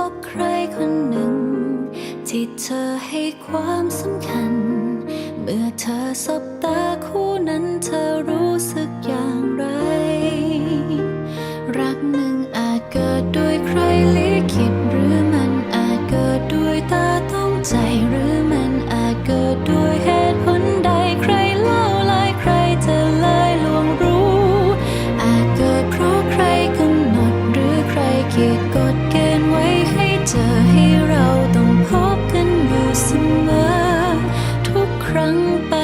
พบใครคนหนึ่ง ที่เธอให้ความสำคัญ เมื่อเธอสบตาคู่นั้นเธอรู้สึก ครั้งไป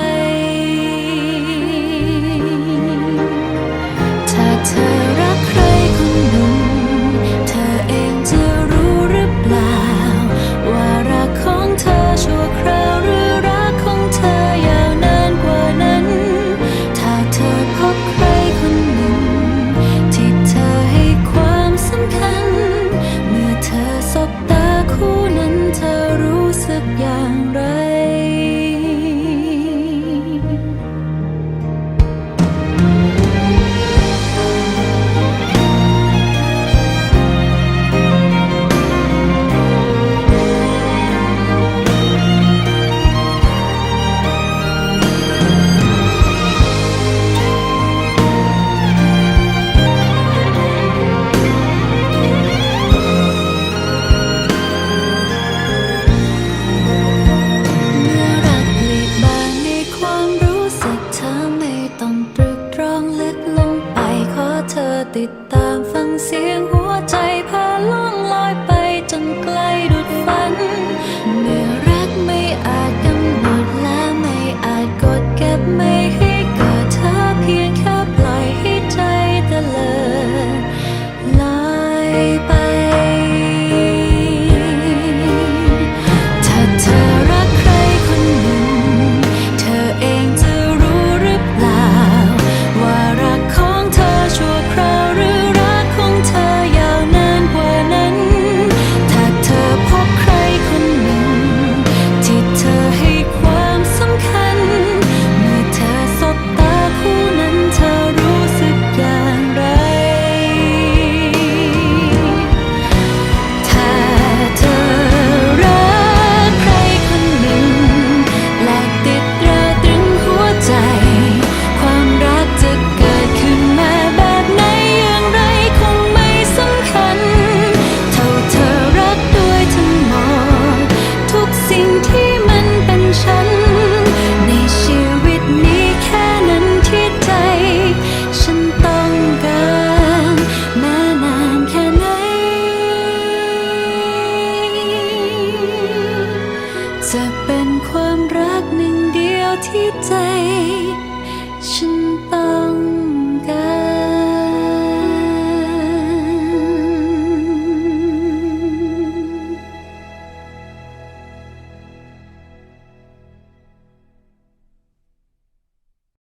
天际